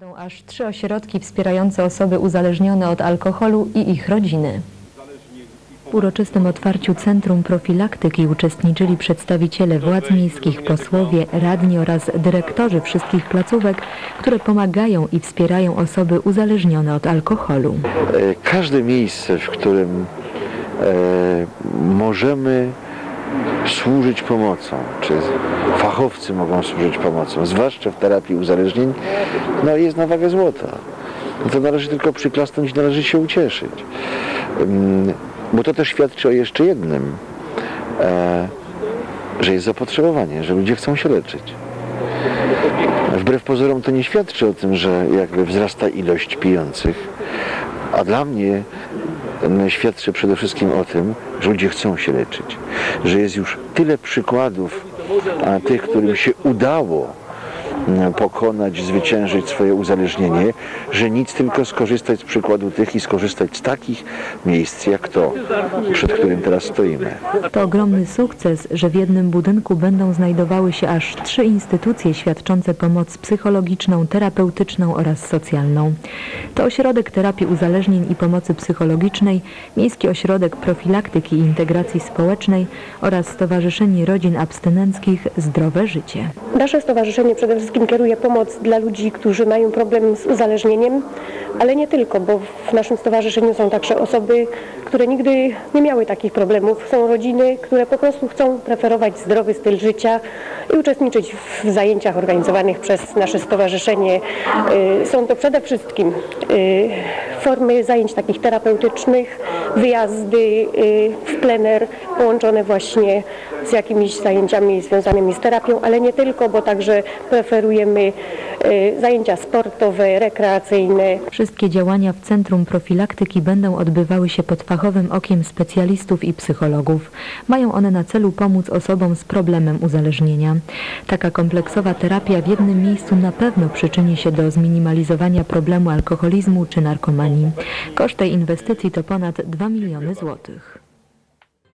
Będą aż trzy ośrodki wspierające osoby uzależnione od alkoholu i ich rodziny. W uroczystym otwarciu Centrum Profilaktyki uczestniczyli przedstawiciele władz miejskich, posłowie, radni oraz dyrektorzy wszystkich placówek, które pomagają i wspierają osoby uzależnione od alkoholu. E, każde miejsce, w którym e, możemy służyć pomocą, czy fachowcy mogą służyć pomocą, zwłaszcza w terapii uzależnień, no jest na wagę złota. No to należy tylko przyklasnąć, należy się ucieszyć. Bo to też świadczy o jeszcze jednym, e, że jest zapotrzebowanie, że ludzie chcą się leczyć. Wbrew pozorom to nie świadczy o tym, że jakby wzrasta ilość pijących, a dla mnie świadczy przede wszystkim o tym, że ludzie chcą się leczyć, że jest już tyle przykładów a, tych, którym się udało pokonać, zwyciężyć swoje uzależnienie, że nic tylko skorzystać z przykładu tych i skorzystać z takich miejsc jak to, przed którym teraz stoimy. To ogromny sukces, że w jednym budynku będą znajdowały się aż trzy instytucje świadczące pomoc psychologiczną, terapeutyczną oraz socjalną. To Ośrodek Terapii Uzależnień i Pomocy Psychologicznej, Miejski Ośrodek Profilaktyki i Integracji Społecznej oraz Stowarzyszenie Rodzin Abstynenckich Zdrowe Życie. Nasze stowarzyszenie przede wszystkim kieruje pomoc dla ludzi, którzy mają problem z uzależnieniem, ale nie tylko, bo w naszym stowarzyszeniu są także osoby, które nigdy nie miały takich problemów. Są rodziny, które po prostu chcą preferować zdrowy styl życia i uczestniczyć w zajęciach organizowanych przez nasze stowarzyszenie. Y, Są to przede wszystkim y, formy zajęć takich terapeutycznych, wyjazdy y, w plener połączone właśnie z jakimiś zajęciami związanymi z terapią, ale nie tylko, bo także preferujemy zajęcia sportowe, rekreacyjne. Wszystkie działania w Centrum Profilaktyki będą odbywały się pod fachowym okiem specjalistów i psychologów. Mają one na celu pomóc osobom z problemem uzależnienia. Taka kompleksowa terapia w jednym miejscu na pewno przyczyni się do zminimalizowania problemu alkoholizmu czy narkomanii. Koszt tej inwestycji to ponad 2 miliony złotych.